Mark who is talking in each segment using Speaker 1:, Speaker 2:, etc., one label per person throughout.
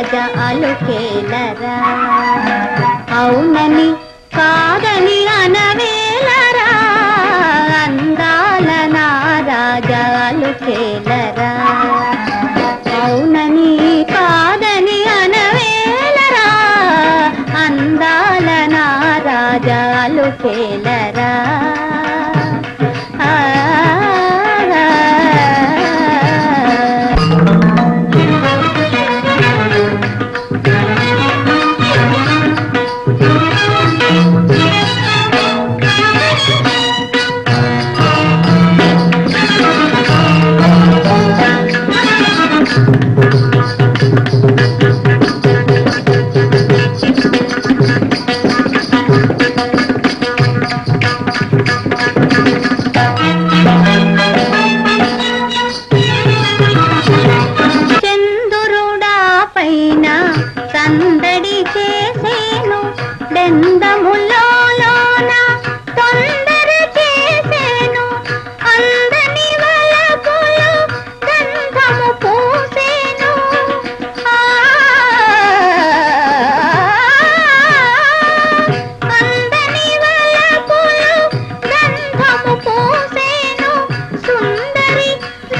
Speaker 1: రాజా అలుకేలరా అవునని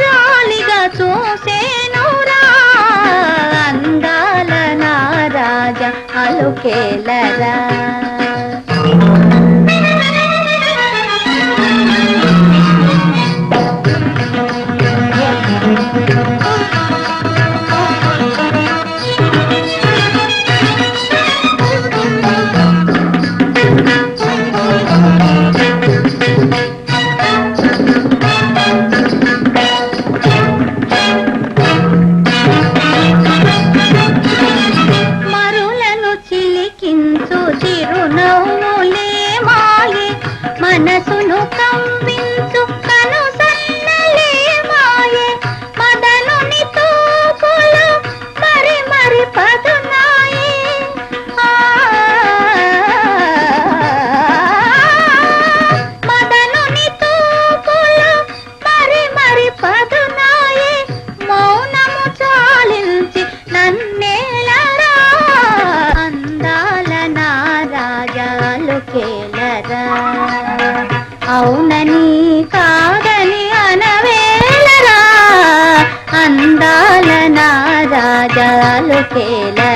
Speaker 1: రాలిగా చూసేను అందాల నారాజా అలుకేలరా. गाना सुनो का కదా అవునని కాదని అనవేళరా. అందాల నా రాజాలు కేలా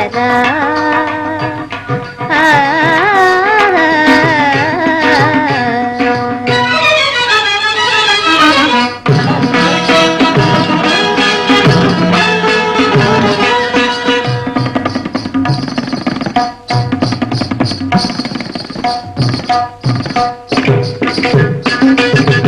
Speaker 1: six, six, six.